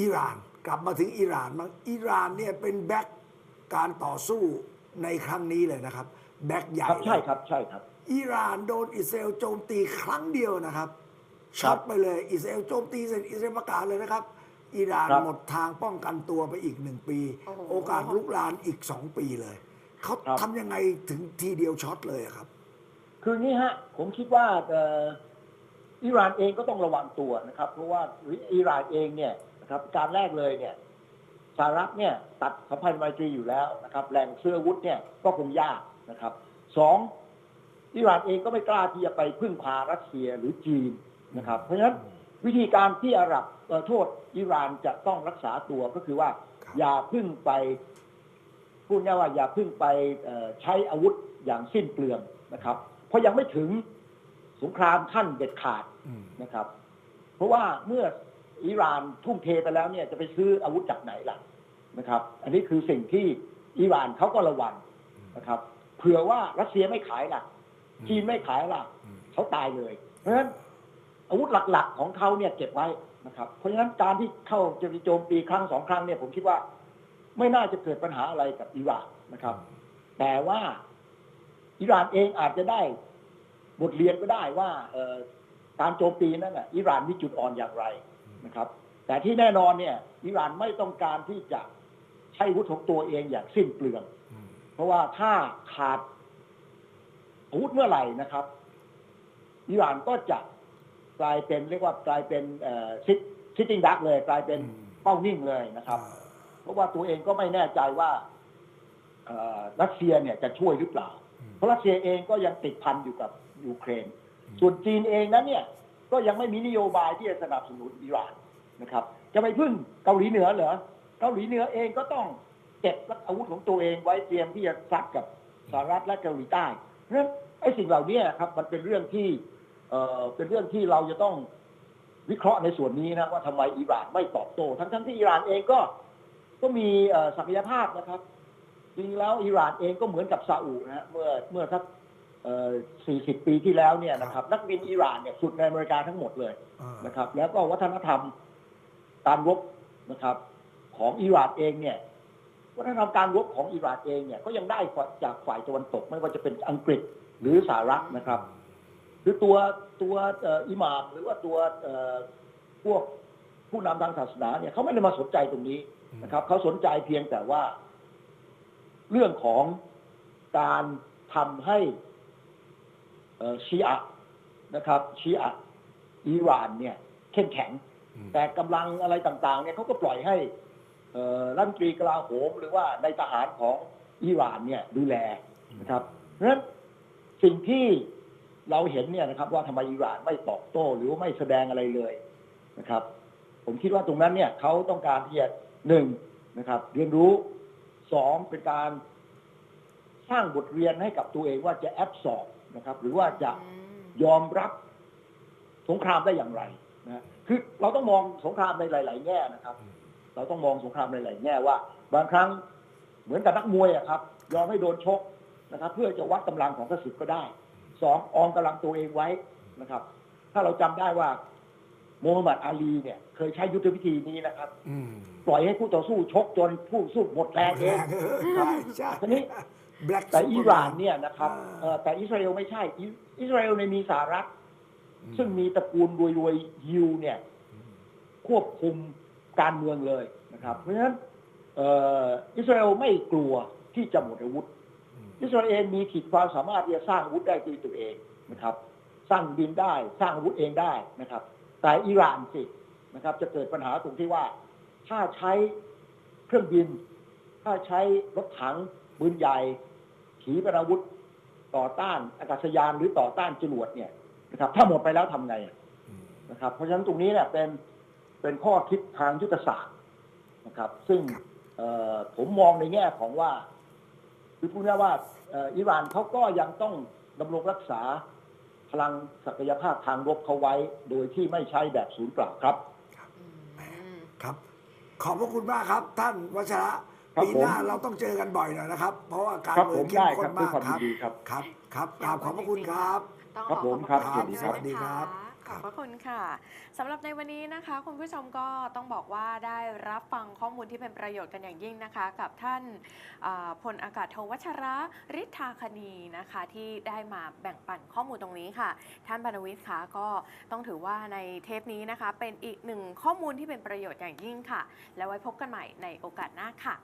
อิหร่านกลับมาถึงอิหร่านมางอิหร่านเนี่ยเป็นแบ็กการต่อสู้ในครั้งนี้เลยนะครับ แบ็กใหญ่ครับใช่เลยครับใช่ครับ อิหร่านโดนอิสราเอลโจมตีครั้งเดียวนะครับช็อตไปเลยอิสราเอลโจมตีเสร็จอิสราเอลประกาศเลยนะครับ อิหร่านครับหมดทางป้องกันตัวไปอีกหนึ่งปีโอ้โหโอกาสลุกลานอีกสองปีเลยเขาทำยังไงถึงทีเดียวช็อตเลยอะครับ คืองี้ฮะ ผมคิดว่าเอ่ออิหร่านเองก็ต้องระวังตัวนะครับ เพราะว่าอิหร่านเองเนี่ยนะ ครับการแรกเลยเนี่ยสหรัฐเนี่ยตัดสัมพันธ์ไมตรีอยู่แล้วนะครับแหล่งซื้ออาวุธเนี่ยก็คงยากนะครับสองอิหร่านเองก็ไม่กล้าที่จะไปพึ่งพารัสเซียหรือจีนนะครับ เพราะฉะนั้นวิธีการที่อาหรับเอ่อโทษอิหร่านจะต้องรักษาตัวก็คือว่าครับอย่าพึ่งไปพูดง่ายๆว่าอย่าเพึ่งไปเอ่อใช้อาวุธอย่างสิ้นเปลืองนะครับ เพราะยังไม่ถึงสงครามขั้นเด็ดขาดอืมนะครับ เพราะว่าเมื่อ อิหร่านทุ่มเทไปแล้วเนี่ยจะไปซื้ออาวุธจากไหนล่ะนะครับ อันนี้คือสิ่งที่อิหร่านเขาก็ระวังนะครับเผื่อว่ารัสเซียไม่ขายล่ะ จีนไม่ขายล่ะอืมเขาตายเลย เพราะฉะนั้นอาวุธหลักๆของเขาเนี่ยเก็บไว้นะครับ เพราะฉะนั้นการที่เข้าจะโจมตีครั้งสองครั้งเนี่ยผมคิดว่า ไม่น่าจะเกิดปัญหาอะไรกับอิหร่านนะครับ แต่ว่าอิหร่านเองอาจจะได้บทเรียนก็ได้ว่าเอ่อการโจมตีนั้นน่ะอิหร่านมีจุดอ่อนอย่างไร นะครับ แต่ที่แน่นอนเนี่ยอิหร่านไม่ต้องการที่จะใช้อาวุธของตัวเองอย่างสิ้นเปลืองอืมเพราะว่าถ้าขาดอาวุธเมื่อไหร่นะครับอิหร่านก็จะกลายเป็นเรียกว่ากลายเป็นซิตซิตติ้งดักเลย กลายเป็นอืมเป้านิ่งเลยนะครับ เพราะว่าตัวเองก็ไม่แน่ใจว่าเอ่อรัสเซียเนี่ยจะช่วยหรือเปล่าอืมเพราะรัสเซียเองก็ยังติดพันอยู่กับยูเครน ส่วนจีนเองนั้นเนี่ย ก็ยังไม่มีนโยบายที่จะสนับสนุนอิหร่านนะครับ จะไปพึ่งเกาหลีเหนือเหรอเกาหลีเหนือเองก็ต้องเก็บอาวุธของตัวเองไว้เตรียมที่จะซัดกับสหรัฐและเกาหลีใต้เพราะฉะนั้นไอ้สิ่งเหล่านี้ครับมันเป็นเรื่องที่เอ่อเป็นเรื่องที่เราจะต้องวิเคราะห์ในส่วนนี้นะว่าทำไมอิหร่านไม่ตอบโต้ทั้งทั้งๆที่อิหร่านเองก็ก็มีศักยภาพนะครับจริงๆแล้วอิหร่านเองก็เหมือนกับซาอุนะฮะเมื่อเมื่อสัก 40 ปีที่แล้วเนี่ยนะครับ นักบินอิหร่านเนี่ยสุดในอเมริกาทั้งหมดเลยอ่านะครับ แล้วก็วัฒนธรรมการรบนะครับ ของอิหร่านเองเนี่ย วัฒนธรรมการรบของอิหร่านเองเนี่ยก็ยังได้จากฝ่ายตะวันตกไม่ว่าจะเป็นอังกฤษหรือสหรัฐนะครับคือตัวตัวเอ่ออิหม่ามหรือว่าตัวเอ่อพวกผู้นำทางศาสนาเนี่ยเขาไม่ได้มาสนใจตรงนี้นะครับเขาสนใจเพียงแต่ว่า เรื่องของการทำให้เอ่อ ชีอะนะครับชีอะอิหร่านเนี่ยเข้มแข็งอืมแต่กำลังอะไรต่างๆเนี่ยเขาก็ปล่อยให้เอ่อรัฐมนตรีกลาโหมหรือว่าในทหารของอิหร่านเนี่ยดูแลนะครับเพราะฉะนั้นสิ่งที่เราเห็นเนี่ยนะครับว่าทำไมอิหร่านไม่ตอบโต้หรือว่าไม่แสดงอะไรเลยนะครับ ผมคิดว่าตรงนั้นเนี่ยเขาต้องการที่จะหนึ่งนะครับ เรียนรู้สองเป็นการสร้างบทเรียนให้กับตัวเองว่าจะแอบสอบ นะครับ หรือว่าจะอืมยอมรับสงครามได้อย่างไรนะคือเราต้องมองสงครามในหลาย ๆ แง่นะครับ เราต้องมองสงครามในหลายแง่ว่า บางครั้งเหมือนกับนักมวยอะครับ ยอมให้โดนชกนะครับ เพื่อจะวัดกำลังของกระสุนก็ได้สองออมกำลังตัวเองไว้นะครับ ถ้าเราจำได้ว่าโมฮัมหมัดอาลีเนี่ย เคยใช้ยุทธวิธีนี้นะครับอืมปล่อยให้คู่ต่อสู้ชกจนผู้สู้หมดแรงเองใช่ใช่ทีนี้ Black แต่ Superman อิหร่านเนี่ยนะครับอ่าเอ่อแต่อิสราเอลไม่ใช่ อิอิสราเอลในยมีสหรัฐ ซึ่งมีตระกูลรวยๆยิวเนี่ย ควบคุมการเมืองเลยนะครับ เพราะฉะนั้นเอ่ออิสราเอลไม่กลัวที่จะหมดอาวุธอืมอิสราเอลมีขีดความสามารถที่จะสร้างอาวุธได้ด้วยตัวเองนะครับ สร้างบินได้สร้างอาวุธเองได้นะครับ แต่อิหร่านสินะครับ จะเกิดปัญหาตรงที่ว่า ถ้าใช้เครื่องบิน ถ้าใช้รถถังปืนใหญ่ ขีปนาวุธต่อต้านอากาศยานหรือต่อต้านจรวดเนี่ยนะครับ ถ้าหมดไปแล้วทำไงอะอืมนะครับ เพราะฉะนั้นตรงนี้เนี่ยเป็นเป็นข้อคิดทางยุทธศาสตร์นะครับ ซึ่งเอ่อผมมองในแง่ของว่าคือพูดง่ายๆว่าเอ่ออิหร่านเขาก็ยังต้องดำรงรักษาพลังศักยภาพทางรบเขาไว้ โดยที่ไม่ใช้แบบศูนย์เปล่าครับอืมครับ ขอบพระคุณมากครับ ท่านวัชระครับ ปีหน้าผมเราต้องเจอกันบ่อยหน่อยนะครับ เพราะว่าการครับเมืผองมเข้มได้ข้คนรับด้วมายกความครับยินดีครับครับครับครับกราบขอบพระคุณครับต้องครับขอผมขอบครับคุณสวัสดีครับด้วยนะะขอบพระคุณค่ะสำหรับในวันนี้นะคะ คุณผู้ชมก็ต้องบอกว่าได้รับฟังข้อมูลที่เป็นประโยชน์กันอย่างยิ่งนะคะ กับท่านอ่าพลอากาศโทวัชระฤทธาคณีนะคะ ที่ได้มาแบ่งปันข้อมูลตรงนี้ค่ะ ท่านบรรณวิทย์คะก็ต้องถือว่าในเทปนี้นะคะ เป็นอีกหนึ่งข้อมูลที่เป็นประโยชน์อย่างยิ่งค่ะ แล้วไว้พบกันใหม่ในโอกาสหน้าค่ะ